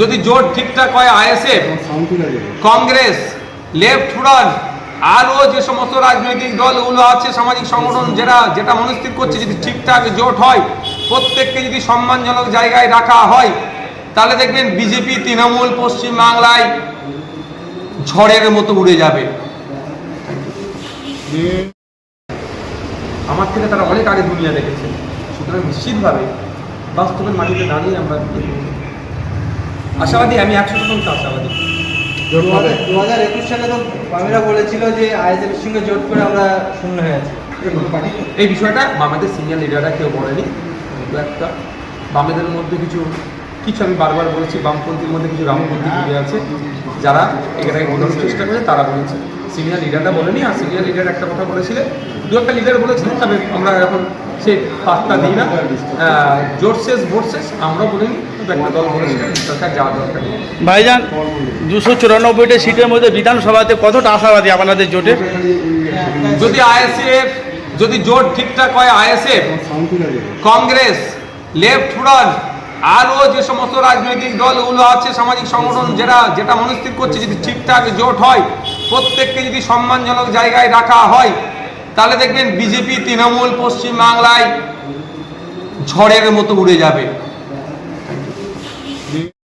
যদি জোট ঠিকঠাক হয় আইএসএফ, কংগ্রেস, লেফট ফ্রন্ট আরও যে সমস্ত রাজনৈতিক দলগুলো আছে, সামাজিক সংগঠন যেটা যেটা মনস্থির করছে, যদি ঠিকঠাক জোট হয়, প্রত্যেককে যদি সম্মানজনক জায়গায় রাখা হয়, তাহলে দেখবেন বিজেপি, তৃণমূল পশ্চিম বাংলায় ঝড়ের মতো উড়ে যাবে। আমার থেকে তারা অনেক আগে দুনিয়া দেখেছে। সুতরাং নিশ্চিতভাবে বাস্তবের মাটিতে দাঁড়িয়ে আমরা আশাবাদী আমি একশো শতাংশ আশাবাদী। দু হাজার একুশ সালে তো বামেরা বলেছিল যে আইএসএফের সঙ্গে জোট করে আমরা শূন্য হয়ে আছি। এই বিষয়টা বামেদের সিনিয়র লিডাররা কেউ বলেনি একটা বামেদের মধ্যে কিছু কিছু আমি বারবার বলেছি বামপন্থীর মধ্যে কিছু রামপন্থী লিডার আছে যারা এটাকে বোঝানোর চেষ্টা করে তারা বলেছে। সিনিয়র লিডাররা বলেনি আর সিনিয়র লিডার একটা কথা বলেছিলেন দু একটা লিডার বলেছিলেন তবে আমরা এখন সে পাত্তা দিই না। জোট শেষ ভোট শেষ আমরাও বলিনি একটা দল বলেছিলেন সরকার যাওয়া দরকার নেই। ভাইজান দুশো চুরানব্বইটা সিটের মধ্যে বিধানসভাতে কতটা আশাবাদী আপনাদের জোটের যদি আইএসএফ যদি জোট ঠিকঠাক হয় আইএসএফ কংগ্রেস লেফট ফ্রন্ট আরও যে সমস্ত রাজনৈতিক দলগুলো আছে, সামাজিক সংগঠন যেটা যেটা মনস্থির করছে, যদি ঠিকঠাক জোট হয়, প্রত্যেককে যদি সম্মানজনক জায়গায় রাখা হয়, তাহলে দেখবেন বিজেপি, তৃণমূল পশ্চিম বাংলায় ঝড়ের মতো উড়ে যাবে।